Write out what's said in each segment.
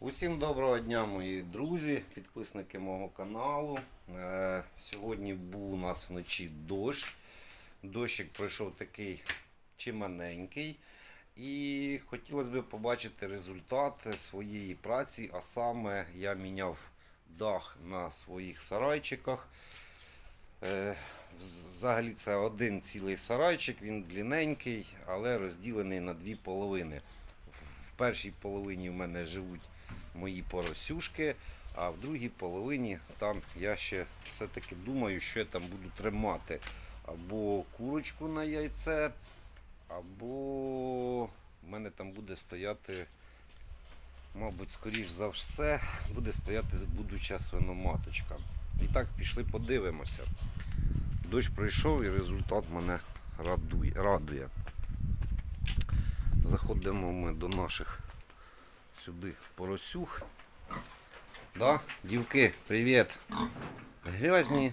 Усім доброго дня, мої друзі, підписники мого каналу. Е, сьогодні був у нас вночі дощ. Дощик пройшов такий чиманенький. І хотілося б побачити результат своєї праці, а саме я міняв дах на своїх сарайчиках. Е, Взагалі це один цілий сарайчик, він длинненький, але розділений на дві половини. В першій половині в мене живуть мої поросюшки, а в другій половині там я ще все-таки думаю, що я там буду тримати. Або курочку на яйце, або в мене там буде стояти, мабуть, скоріш за все, буде стояти будуча свиноматочка. І так, пішли подивимося. Дощ пройшов і результат мене радує. радує. Заходимо ми до наших сюди поросюх. Да? Дівки, привіт. Грязні.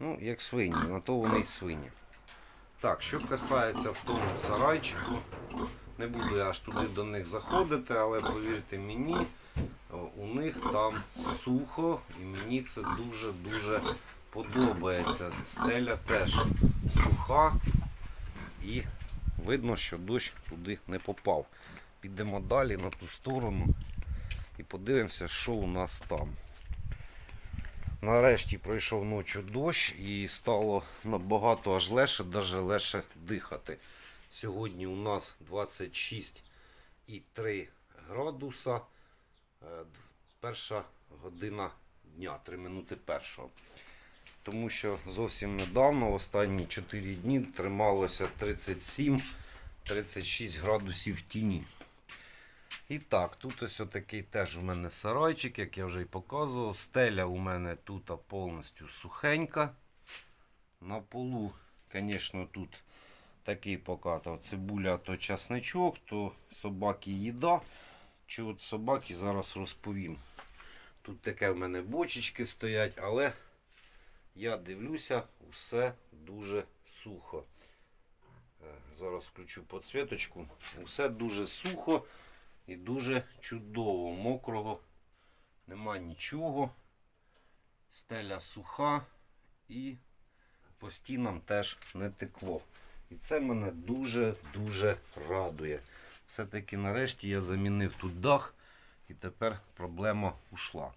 Ну, як свині, на то вони й свині. Так, що касається в тому сарайчику, не буду я аж туди до них заходити, але повірте мені, у них там сухо і мені це дуже-дуже подобається. Стеля теж суха і видно, що дощ туди не попав. Підемо далі на ту сторону і подивимося, що у нас там. Нарешті пройшов ночі дощ і стало набагато аж легше, навіть легше дихати. Сьогодні у нас 26,3 градуса. Е, Перша година дня, 3 минути першого. Тому що зовсім недавно, останні 4 дні, трималося 37-36 градусів тіні. І так, тут ось отакий теж у мене сарайчик, як я вже й показував. Стеля у мене тут повністю сухенька. На полу, звісно, тут такий покатав цибуля, то часничок, то собаки їда. Чи от собаки зараз розповім. Тут таке в мене бочечки стоять, але я дивлюся, усе дуже сухо. Е, Зараз включу підсвіточку. Усе дуже сухо і дуже чудово. Мокрого нема нічого. Стеля суха і по стінам теж не текло. І це мене дуже-дуже радує. Все-таки нарешті я замінив тут дах і тепер проблема ушла.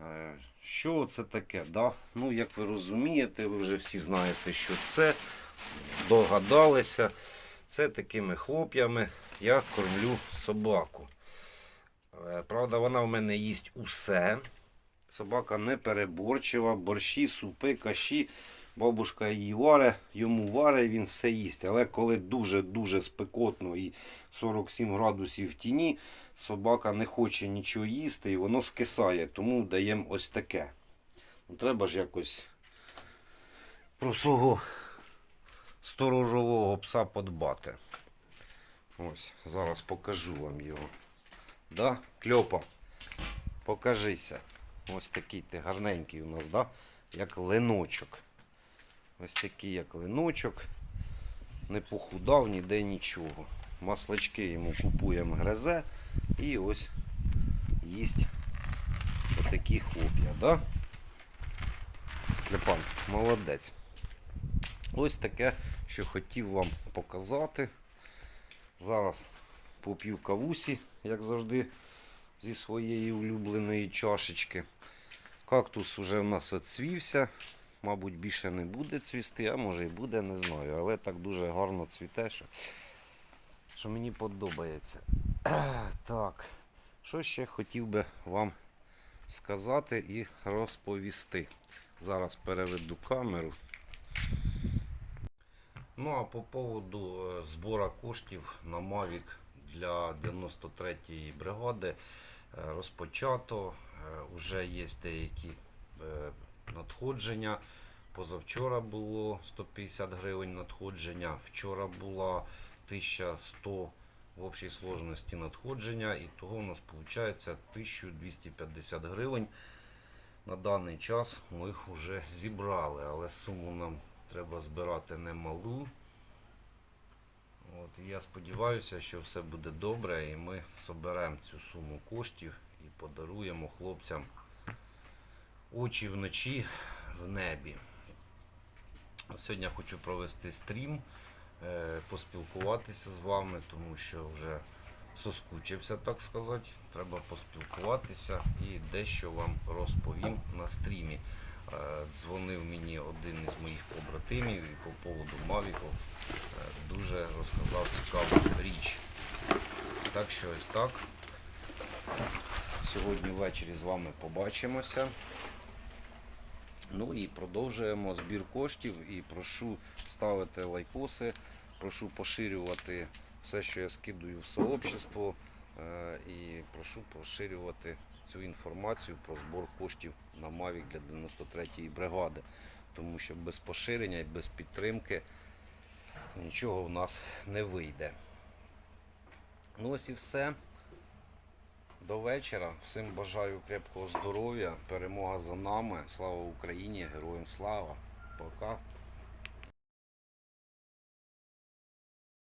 Е, Що це таке? Да? Ну, як ви розумієте, ви вже всі знаєте, що це. Догадалися. Це такими хлоп'ями я кормлю собаку. Е, Правда, вона в мене їсть усе. Собака не переборчива, борщі, супи, каші. Бабушка її варе, йому варе, він все їсть. Але коли дуже-дуже спекотно і 47 градусів в тіні, собака не хоче нічого їсти і воно скисає. Тому даємо ось таке. Ну, треба ж якось про свого сторожового пса подбати. Ось, зараз покажу вам його. Да? Кльопа, покажися. Ось такий ти гарненький у нас, да? як леночок. Ось такий, як леночок. Не похудав ніде нічого. Маслачки йому купуємо гризе і ось їсть отакі хлоп'я. Да? Клепан, молодець. Ось таке, що хотів вам показати. Зараз поп'ю кавусі, як завжди, зі своєї улюбленої чашечки. Кактус вже в нас оцвівся. Мабуть, більше не буде цвісти, а може і буде, не знаю. Але так дуже гарно цвіте, що, що мені подобається. Так, що ще хотів би вам сказати і розповісти. Зараз переведу камеру. Ну а по поводу е, збору коштів на Mavic для 93-ї бригади е, розпочато. Е, Уже є деякі е, надходження. Позавчора було 150 гривень надходження, вчора була 1100 в общій сложності надходження, і того у нас виходить 1250 гривень. На даний час ми їх вже зібрали, але суму нам треба збирати немалу. От, я сподіваюся, що все буде добре, і ми соберемо цю суму коштів і подаруємо хлопцям очі вночі в небі. Сьогодні хочу провести стрім, е, поспілкуватися з вами, тому що вже соскучився, так сказати. Треба поспілкуватися і дещо вам розповім на стрімі. Е, Дзвонив мені один із моїх побратимів і по поводу Мавіку е, дуже розказав цікаву річ. Так що ось так. Сьогодні ввечері з вами побачимося. Ну і продовжуємо збір коштів і прошу ставити лайкоси, прошу поширювати все, що я скидую в сообщество. е, І прошу поширювати цю інформацію про збор коштів на Mavic для 93-ї бригади. Тому що без поширення і без підтримки нічого в нас не вийде. Ну ось і все. До вечора. Всім бажаю крепкого здоров'я. Перемога за нами. Слава Україні! Героям слава! Пока!